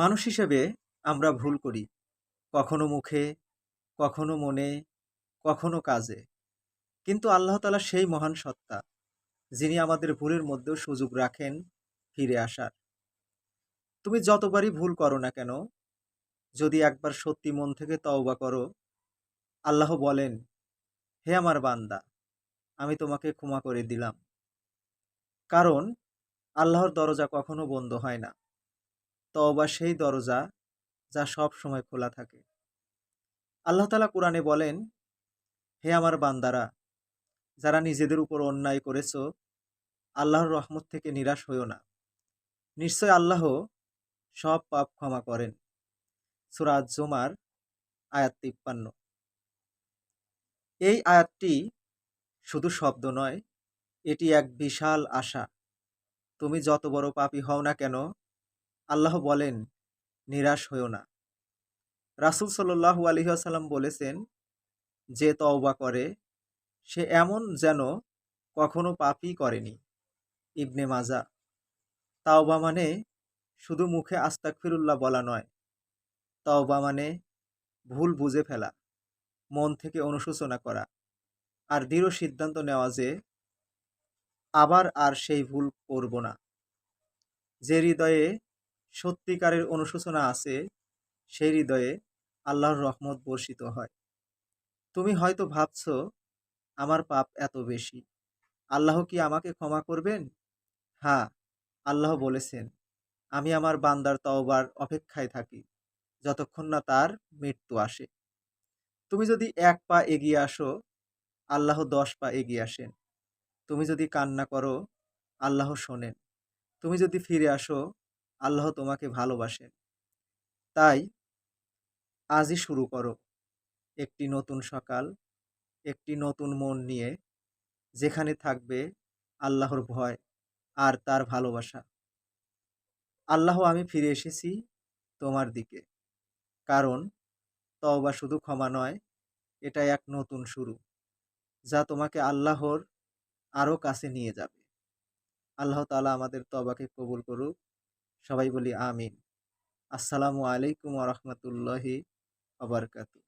মানুষ হিসেবে আমরা ভুল করি। কখনো মুখে, কখনো মনে, কখনো কাজে। কিন্তু আল্লাহ তালা সেই মহান সত্তা, যিনি আমাদের ভুলের মধ্যেও সুযোগ রাখেন ফিরে আসার। তুমি যতবারই ভুল করো না কেন, যদি একবার সত্যি মন থেকে তওবা করো, আল্লাহ বলেন, হে আমার বান্দা, আমি তোমাকে ক্ষমা করে দিলাম। কারণ আল্লাহর দরজা কখনো বন্ধ হয় না। তওবা সেই দরজা যা সব সময় খোলা থাকে। আল্লাহ তালা কোরআনে বলেন, হে আমার বান্দারা, যারা নিজেদের উপর অন্যায় করেছ, আল্লাহর রহমত থেকে নিরাশ হইও না। নিশ্চয় আল্লাহ সব পাপ ক্ষমা করেন। সুরাজ জুমার আয়াত তিপ্পান্ন। এই আয়াতটি শুধু শব্দ নয়, এটি এক বিশাল আশা। তুমি যত বড় পাপী হও না কেন আল্লাহ বলেন, নিরাশ হইও না। রাসুল সাল্লু আলহিহাসাল্লাম বলেছেন, যে তওবা করে, সে এমন যেন কখনো পাপই করেনি। ইবনে মাজা, তাওবা মানে শুধু মুখে আস্তাক ফিরুল্লাহ বলা নয়। তাওবা মানে ভুল বুঝে ফেলা, মন থেকে অনুশোচনা করা আর দৃঢ় সিদ্ধান্ত নেওয়া যে আবার আর সেই ভুল করব না। যে হৃদয়ে সত্যিকারের অনুশোচনা আছে, সেই হৃদয়ে আল্লাহর রহমত বর্ষিত হয়। তুমি হয়তো ভাবছ, আমার পাপ এত বেশি। আল্লাহ কি আমাকে ক্ষমা করবেন? হ্যাঁ আল্লাহ বলেছেন, আমি আমার বান্দার তওবার অপেক্ষায় থাকি, যতক্ষণ না তার মৃত্যু আসে। তুমি যদি এক পা এগিয়ে আসো, আল্লাহ দশ পা এগিয়ে আসেন। তুমি যদি কান্না করো, আল্লাহ শোনেন। তুমি যদি ফিরে আসো আল্লাহ তোমাকে ভালোবাসেন তাই আজই শুরু করো। একটি নতুন সকাল, একটি নতুন মন নিয়ে যেখানে থাকবে আল্লাহর ভয় আর তার ভালোবাসা। আল্লাহ, আমি ফিরে এসেছি তোমার দিকে। কারণ তওবা শুধু ক্ষমা নয় এটা এক নতুন শুরু, যা তোমাকে আল্লাহর আরও কাছে নিয়ে যাবে। আল্লাহ তালা আমাদের তবাকে কবুল করুক। সবাই বলি আমিন। আসসালামু আলাইকুম রহমতুল্লাহি আবরকাতু